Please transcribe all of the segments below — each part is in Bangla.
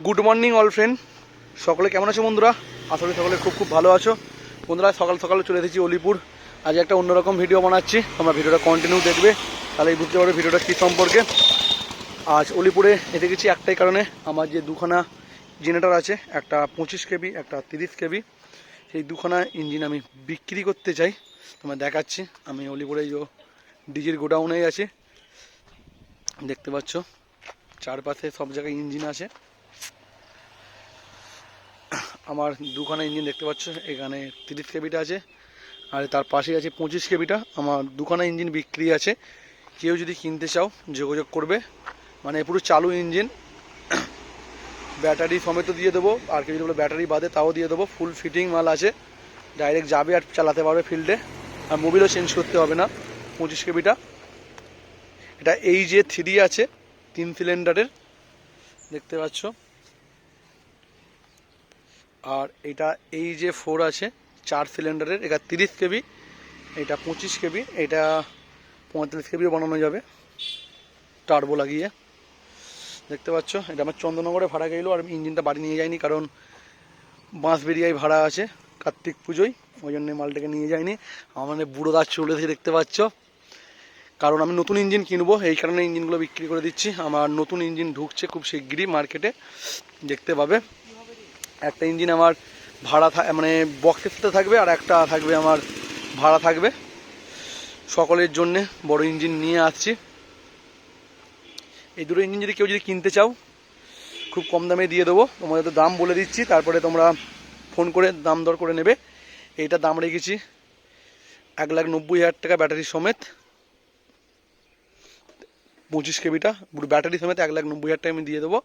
গুড মর্নিং অল ফ্রেন্ড সকলে কেমন আছো বন্ধুরা? আসলে সকলে খুব খুব ভালো আছো। বন্ধুরা, সকাল সকালে চলে এসেছি অলিপুর। আজ একটা অন্যরকম ভিডিও বানাচ্ছি। তোমরা ভিডিওটা কন্টিনিউ দেখবে। তাহলেই বুঝতে পারবে ভিডিওটা কী সম্পর্কে। আজ অলিপুরে এসে গেছি একটাই কারণে। আমার যে দুখানা জেনারেটর আছে, একটা পঁচিশ কেবি, একটা তিরিশ কেবি, সেই দুখানা ইঞ্জিন আমি বিক্রি করতে চাই। তোমরা দেখাচ্ছি। আমি অলিপুরে যে ডিজির গোডাউনেই আছি। দেখতে পাচ্ছ, চারপাশে সব জায়গায় ইঞ্জিন আছে। আমার দুখানা ইঞ্জিন দেখতে পাচ্ছ, এখানে তিরিশ কেবিটা আছে, আর তার পাশেই আছে পঁচিশ কেবিটা। আমার দুখানা ইঞ্জিন বিক্রি আছে, কেউ যদি কিনতে চাও, যোগাযোগ করবে। মানে পুরো চালু ইঞ্জিন। ব্যাটারি সমেত দিয়ে দেবো, আর কেউ যদি বলে ব্যাটারি বাদে তাও দিয়ে দেবো ফুল ফিটিং মাল আছে। ডাইরেক্ট যাবে আর চালাতে পারবে ফিল্ডে আর মোবিলও চেঞ্জ করতে হবে না, পঁচিশ কেবিটা এটা এই যে থ্রি আছে, তিন সিলিন্ডারের দেখতে পাচ্ছ। আর এটা এই যে ফোর আছে, চার সিলিন্ডারের, এটা তিরিশ কেবি, এটা পঁচিশ কেবি, এটা পঁয়তাল্লিশ কেবিও বানানো যাবে। টার্বো লাগিয়ে। দেখতে পাচ্ছ, এটা আমার চন্দননগরে ভাড়া গেলো, আর আমি ইঞ্জিনটা বাড়ি নিয়ে যাইনি, কারণ বাঁশবেরিয়ায় ভাড়া আছে, কার্তিক পুজোয়, ওই জন্য মালটাকে নিয়ে যাইনি। আমার মানে বুড়ো দাঁত চলে দেখতে পাচ্ছ। কারণ আমি নতুন ইঞ্জিন কিনবো, এই কারণে ইঞ্জিনগুলো বিক্রি করে দিচ্ছি। আমার নতুন ইঞ্জিন ঢুকছে খুব শিগগিরই মার্কেটে, দেখতে পাবে। একটা ইঞ্জিন আমার ভাড়া মানে বক্সের সাথে থাকবে আর একটা থাকবে আমার ভাড়া থাকবে। সকলের জন্যে বড় ইঞ্জিন নিয়ে আসছি। এই দুটো ইঞ্জিন যদি কেউ যদি কিনতে চাও, খুব কম দামে দিয়ে দেবো। তোমাদের তো দাম বলে দিচ্ছি, তারপরে তোমরা ফোন করে দাম দর করে নেবে। এইটা দাম রেখেছি এক লাখ নব্বই হাজার টাকা ব্যাটারি সমেত। পঁচিশ কেবিটা ব্যাটারি সমেত এক লাখ নব্বই হাজার টাকা আমি দিয়ে দেবো।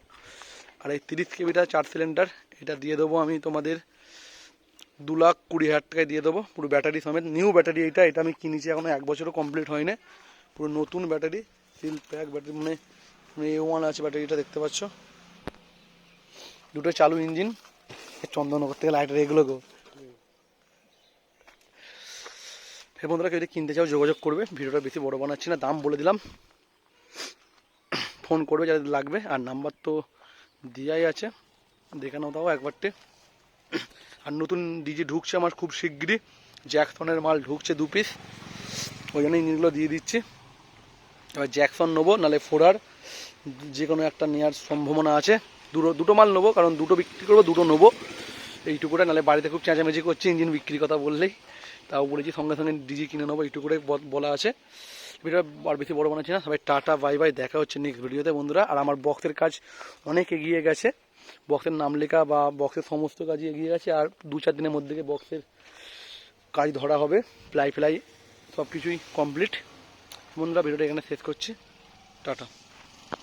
আর এই তিরিশ কেবিটা চার সিলিন্ডার এটা দিয়ে দেবো আমি তোমাদের দু লাখ কুড়ি হাজার টাকায় দিয়ে দেবো। পুরো ব্যাটারি সমেত নিউ ব্যাটারি এটা এটা আমি কিনেছি এখনও এক বছরও কমপ্লিট হয়নি। পুরো নতুন ব্যাটারি সিল প্যাক ব্যাটারি মানে এ ওয়ান আছে ব্যাটারিটা দেখতে পাচ্ছ। দুটো চালু ইঞ্জিন চন্দননগর থেকে লাইটার এগুলো গো ফের বন্ধুরা, কেউ যদি কিনতে চাও, যোগাযোগ করবে। ভিডিওটা বেশি বড় বানাচ্ছি না, দাম বলে দিলাম। ফোন করবে যাদের লাগবে। আর নাম্বার তো দেওয়াই আছে। দেখে নাও তাও একবারটে। আর নতুন ডিজি ঢুকছে আমার খুব শিগগিরই। জ্যাকসনের মাল ঢুকছে দু পিস ওই জন্য ইঞ্জিনগুলো দিয়ে দিচ্ছি। এবার জ্যাকসন নেব নাহলে ফোরার। যে কোনো একটা নেওয়ার সম্ভাবনা আছে। দুটো দুটো মাল নেব, কারণ দুটো বিক্রি করব, দুটো নেব। এইটুকুটা নাহলে বাড়িতে খুব চেঁচামেচি করছে, ইঞ্জিন বিক্রির কথা বললেই। তাও বলেছি সঙ্গে সঙ্গে ডিজি কিনে নেব, এইটুকুটাই বলা আছে। ভিডিও আর বেশি বড় বানাচ্ছি না। সবাই টাটা বাই বাই দেখা হচ্ছে নেক্সট ভিডিওতে বন্ধুরা। আর আমার বক্সের কাজ অনেক এগিয়ে গেছে। বক্সের নাম লেখা বা বক্সের সমস্ত কাজই এগিয়ে গেছে। আর দু চার দিনের মধ্যে বক্সের কাজ ধরা হবে। প্লাই ফ্লাই সব কিছুই কমপ্লিট বন্ধুরা ভিডিওটা এখানে শেষ করছি। টাটা।